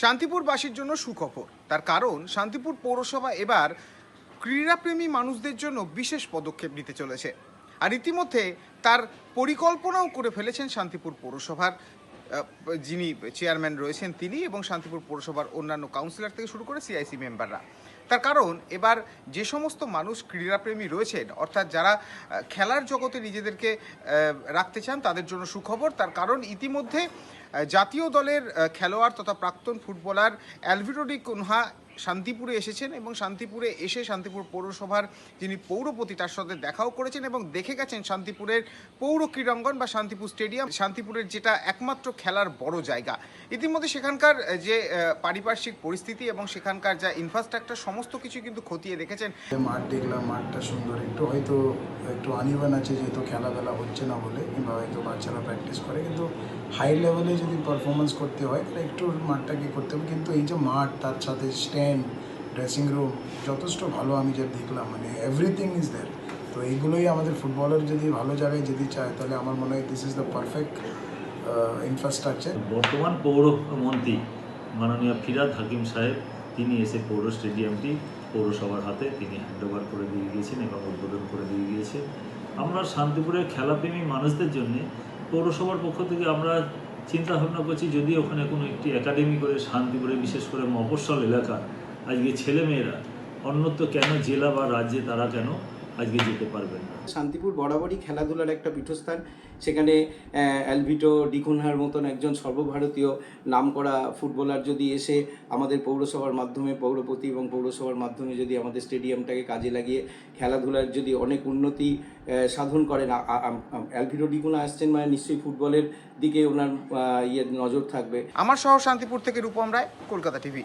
শান্তিপুরবাসীর জন্য সুখবর। তার কারণ, শান্তিপুর পৌরসভা এবার ক্রীড়াপ্রেমী মানুষদের জন্য বিশেষ পদক্ষেপ নিতে চলেছে। আর ইতিমধ্যে তার পরিকল্পনাও করে ফেলেছেন শান্তিপুর পৌরসভার যিনি চেয়ারম্যান রয়েছেন তিনি এবং শান্তিপুর পৌরসভার অন্যান্য কাউন্সিলর থেকে শুরু করে সিআইসি মেম্বাররা তার কারণ, এবার যে সমস্ত মানুষ ক্রীড়াপ্রেমী রয়েছেন, অর্থাৎ যারা খেলার জগতে নিজেদেরকে রাখতে চান, তাদের জন্য সুখবর। তার কারণ, ইতিমধ্যে জাতীয় দলের খেলোয়াড় তথা প্রাক্তন ফুটবলার অ্যালভিরোডি কুনহা শান্তিপুরে এসেছেন এবং শান্তিপুরে এসে শান্তিপুর পৌরসভার যিনি পৌরপতি, তার সাথে দেখাও করেছেন এবং দেখে গেছেন শান্তিপুরের পৌর ক্রীড়াঙ্গন বা শান্তিপুর স্টেডিয়াম, শান্তিপুরের যেটা একমাত্র খেলার বড় জায়গা। ইতিমধ্যে সেখানকার যে পারিপার্শ্বিক পরিস্থিতি এবং সেখানকার যা ইনফ্রাস্ট্রাকচার সমস্ত কিছু কিন্তু খতিয়ে দেখেছেন। মাঠ দেখলাম, মাঠটা সুন্দর। একটু হয়তো, একটু আনিবান আছে যেহেতু খেলাধুলা হচ্ছে না বলে, কিংবা হয়তো বাচ্চারা প্র্যাকটিস করে, কিন্তু হাই লেভেলে যদি পারফরমেন্স করতে হয়, তাহলে একটু মাঠটাকে করতে হবে। কিন্তু এই যে মাঠ, তার সাথে স্ট্যান্ড ড্রেসিং রুম যথেষ্ট ভালো আমি যে দেখলাম মানে এভরিথিং ইজ দেয়ার তো এইগুলোই আমাদের ফুটবলার যদি ভালো জায়গায় যেতে চায়, তাহলে আমার মনে হয় this is the perfect infrastructure বর্তমান পৌরমন্ত্রী মাননীয় ফিরাদ হাকিম সাহেব, তিনি এসে পৌর স্টেডিয়ামটি পৌরসভার হাতে তিনি হ্যান্ডওভার করে দিয়ে গিয়েছেন এবং উদ্বোধন করে দিয়ে গিয়েছেন। আমরা শান্তিপুরের খেলাপ্রেমী মানুষদের জন্য পৌরসভার পক্ষ থেকে আমরা চিন্তা ভাবনা করছি যদি ওখানে কোনো একটি একাডেমি করে, শান্তিপুরে, বিশেষ করে মফস্বল এলাকা, আজকে ছেলেমেয়েরা, অন্যত্র কেন জেলা বা রাজ্যে তারা কেন আজকে যেতে পারবেন না। শান্তিপুর বরাবরই খেলাধুলার একটা পীঠস্থান। সেখানে অ্যালভিটো ডিকুনহার মতন একজন সর্বভারতীয় নামকরা ফুটবলার যদি এসে আমাদের পৌরসভার মাধ্যমে পৌরপতি এবং পৌরসভার মাধ্যমে যদি আমাদের স্টেডিয়ামটাকে কাজে লাগিয়ে খেলাধুলার যদি অনেক উন্নতি সাধন করেন অ্যালভিটো ডিকুনা আসছেন মানে নিশ্চয়ই ফুটবলের দিকে ওনার ইয়ে নজর থাকবে। আমার শহর শান্তিপুর থেকে রূপম রায় কলকাতা টিভি।